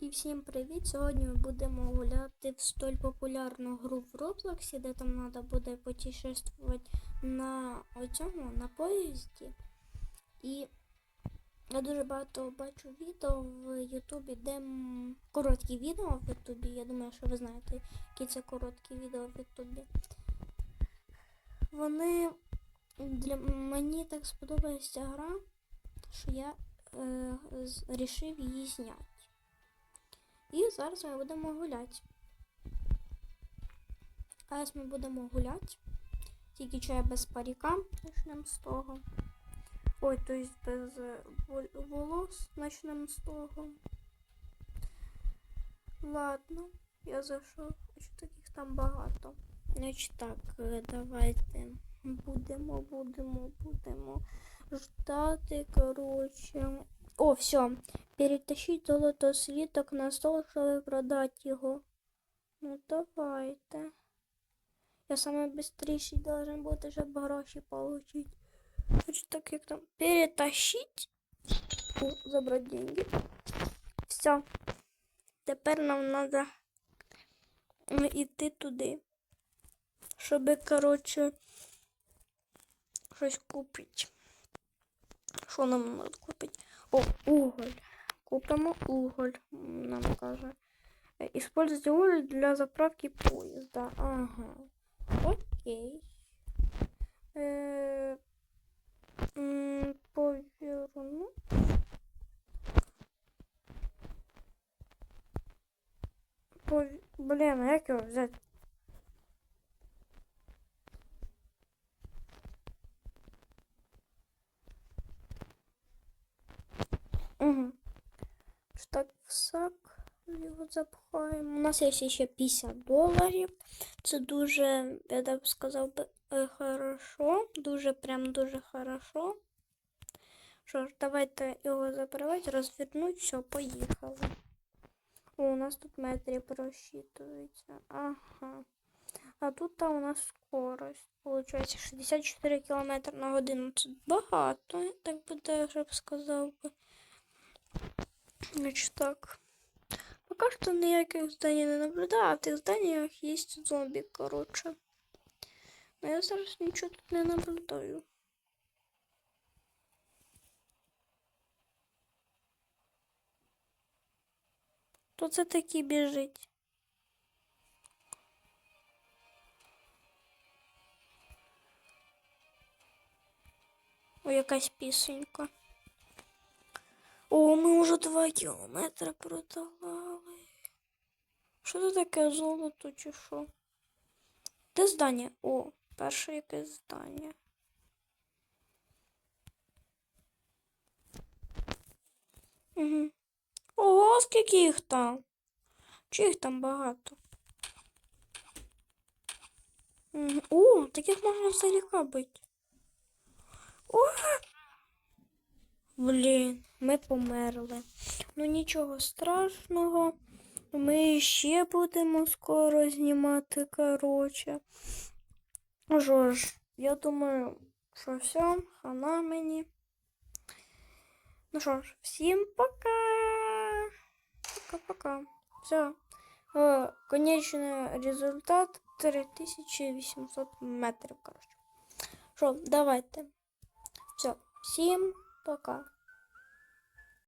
І всім привіт! Сьогодні ми будемо гуляти в столь популярну гру в Роблоксі, де там треба буде путешествувати на оцьому, на поїзді. І я дуже багато бачу відео в Ютубі, де короткі відео в Ютубі. Я думаю, що ви знаєте, які це короткі відео в Ютубі. Вони для мені так сподобалася гра, що я е, рішив її зняти. І зараз ми будемо гуляти. Зараз ми будемо гуляти. Тільки що без паріка почнемо з того. Ой, то есть без е, волос почнемо з того. Ладно, я зайшов. Хоч таких там багато. Значить так, е, давайте будемо, будемо, будемо ждати, коротше. О, все. Перетащить золото слиток на стол, чтобы продать его. Ну давайте. Я самый быстрейший должен бути, щоб гроші получить. Значить, так як там перетащить. О, забрать деньги. Все. Тепер нам надо йти туди. Щоб, коротше, щось купити. Що нам надо купити? О, уголь. Купимо уголь, нам каже. Используйте уголь для заправки поезда. Ага. Окей. М, Поверну. Пов- Блін, як його взяти? Угу. Так, в сак його запхаємо. У нас є ще 50 доларів. Це дуже, я б сказав би, е, хорошо. Дуже, прям дуже хорошо. Що ж, давайте його закривати, розвернуть, все, поїхали. О, у нас тут метрі просчитуються. Ага. А тут у нас скорость. Получається 64 км на годину. Це багато, так би даже б сказав би. Значит так. Пока что ніяких зданий не наблюдаю, а в тих зданиях є зомбі, коротше. Но я зараз нічого тут не наблюдаю. Хто це такий біжить? Ой, якась пісенька. Ми вже 2 кілометри продавали. Що це таке золото чи що? Де здання? О, перше якесь здання. Угу. Ого, скільки їх там? Чи їх там багато? О, таких можна здалека бити. О! Блін, ми померли. Ну нічого страшного. Ми ще будемо скоро знімати, коротше. Ну що ж, я думаю, що все, хана мені. Ну що ж, всім пока. Пока-пока. Все. Е, Конечний результат 3800 метрів, коротше. Що, давайте. Все, всім пока.